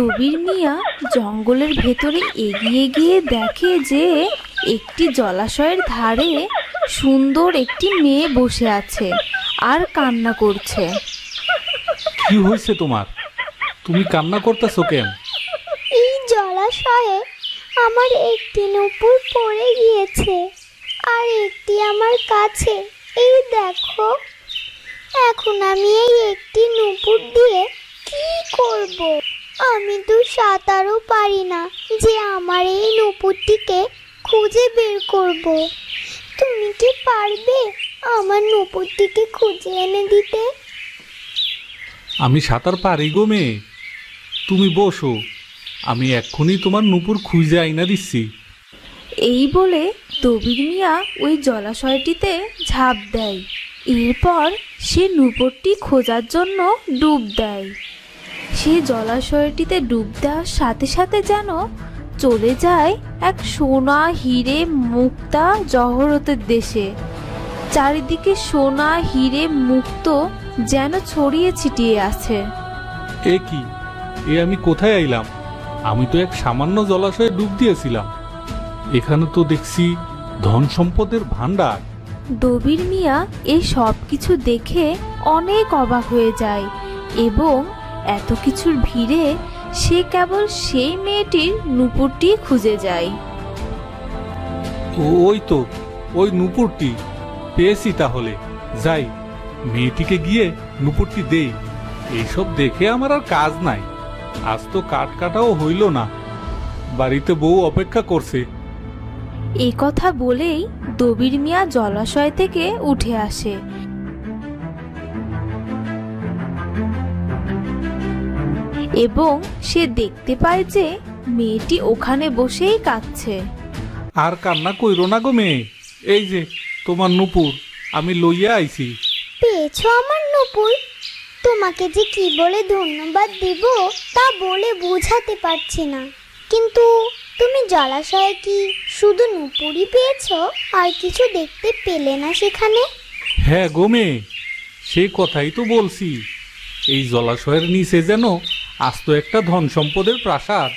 দবির মিয়া জঙ্গলের ভেতরে এগিয়ে গিয়ে দেখে যে একটি জলাশয়ের ধারে সুন্দর একটি মেয়ে বসে আছে আর কান্না করছে। কি হয়েছে তোমার? তুমি কান্না করতেছো কেন? এই জলাশয়ে আমার একটি নুপুর পড়ে গিয়েছে আর একটি আমার কাছে। এই দেখো এখন আমি এই একটি নুপুর দিয়ে কি করব? আমি তো সাঁতারও পারি না যে আমার এই নুপুরটিকে খুঁজে বের করব। তুমি কি পারবে আমার নুপুরটিকে খুঁজে এনে দিতে? আমি সাঁতার পারি গো মেয়ে। তুমি বসো। আমি এক্ষুনি তোমার নুপুর খুঁজে আইনা দিচ্ছি। এই বলে দবির মিয়া ওই জলাশয়টিতে ঝাঁপ দেয়। এরপর সে নূপুরটি খোঁজার জন্য ডুব দেয়। সে জলাশয়টিতে ডুব দেওয়ার সাথে সাথে যেন চলে যায় এক সোনা হিরে মুক্তা জহরতের দেশে। চারিদিকে সোনা হিরে মুক্ত যেন ছড়িয়ে ছিটিয়ে আছে। এ কি? এ আমি কোথায় আইলাম? আমি তো এক সামান্য জলাশয়ে ডুব দিয়েছিলাম। এখানে তো দেখছি ধন সম্পদের ভাণ্ডার। দবির মিয়া এই সব কিছু দেখে অনেক অবাক হয়ে যায় এবং এত কিছুর ভিড়ে সে কেবল সেই মেয়েটির নুপুরটি খুঁজে যায়। ওই তো ওই নুপুরটি। পেয়েছি তাহলে। যাই মেয়েটিকে গিয়ে নুপুরটি দেই। এইসব দেখে আমার আর কাজ নাই। আজ তো কাঠ কাটাও হইল না। বাড়িতে বউ অপেক্ষা করছে। এই কথা বলেই দবির মিয়া জলাশয় থেকে উঠে আসে। এবং সে দেখতে পায় যে মেয়েটি ওখানে বসেই কাঁদছে। আর কান্না কইরো না গো মেয়ে। এই যে তোমার নুপুর আমি লইয়া আইছি। পেয়েছ আমার নুপুর? তোমাকে যে কি বলে ধন্যবাদ দিব তা বলে বোঝাতে পারছি না। কিন্তু তুমি জলাশয়ে কি শুধু নুপুরই পেয়েছ? আর কিছু দেখতে পেলে না সেখানে? হ্যাঁ গো মেয়ে সেই কথাই তো বলছি। এই জলাশয়ের নিচে যেন আস্ত একটা ধন সম্পদের প্রাসাদ।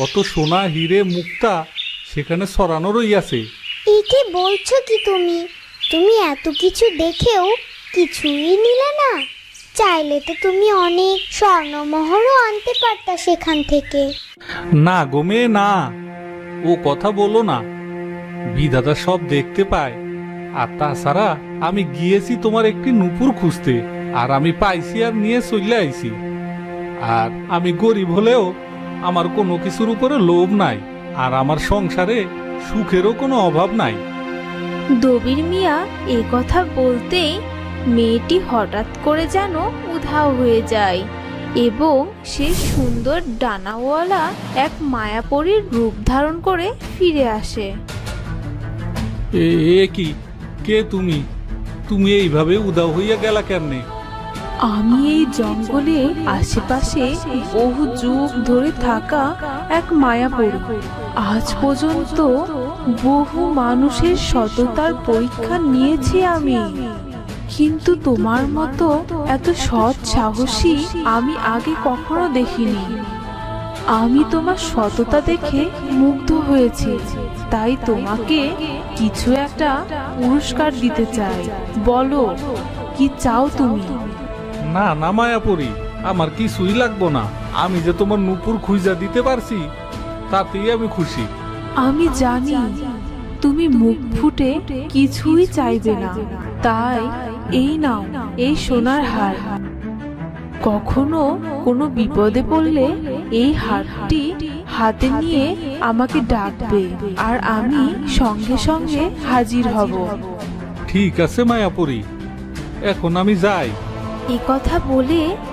কত সোনা হিরে মুক্তা সেখানে সরানো রইয়াছে। কি বলছো কি তুমি? তুমি এত কিছু দেখেও কিছুই নিলে না। চাইলে তো তুমি অনেক স্বর্ণমোহরও আনতে পারতা সেখান থেকে। না গো মেয়ে না। ও কথা বলো না। বিধাতা সব দেখতে পায়। আর তাছাড়া আমি গিয়েছি তোমার একটি নুপুর খুঁজতে। আর আমি পাইছি আর নিয়ে চলে আইছি। আর আমি গরিব হলেও আমার কোনো কিছুর উপরে লোভ নাই আর আমার সংসারে সুখেরও কোনো অভাব নাই। দবির মিয়া এ কথা বলতেই মেয়েটি হঠাৎ করে যেন উধাও হয়ে যায় এবং সে সুন্দর ডানাওয়ালা এক মায়াপরীর রূপ ধারণ করে ফিরে আসে। এ কি? কে তুমি? তুমি এইভাবে উদাও হইয়া গেলা কেমনে? আমি এই জঙ্গলে আশেপাশে বহু যুগ ধরে থাকা এক মায়াপুর। আজ পর্যন্ত বহু মানুষের সততার পরীক্ষা নিয়েছি আমি। কিন্তু তোমার মতো এত সৎ সাহসী আমি আগে কখনো দেখিনি। আমি তোমার সততা দেখে মুগ্ধ হয়েছি। তাই তোমাকে কিছু একটা পুরস্কার দিতে চাই। বলো, কি চাও তুমি? না না মায়াপুরি আমার কিছুই লাগবো না। আমি যে তোমার নুপুর খুঁজা দিতে পারছি তাতেই আমি খুশি। আমি জানি তুমি মুখ ফুটে কিছুই চাইবে না। তাই এই নাও এই সোনার হার। কখনো কোনো বিপদে পড়লে এই হারটি হাতে নিয়ে আমাকে ডাকবে আর আমি সঙ্গে সঙ্গে হাজির হব। ঠিক আছে মায়াপুরি। এখন আমি যাই। কথা বলে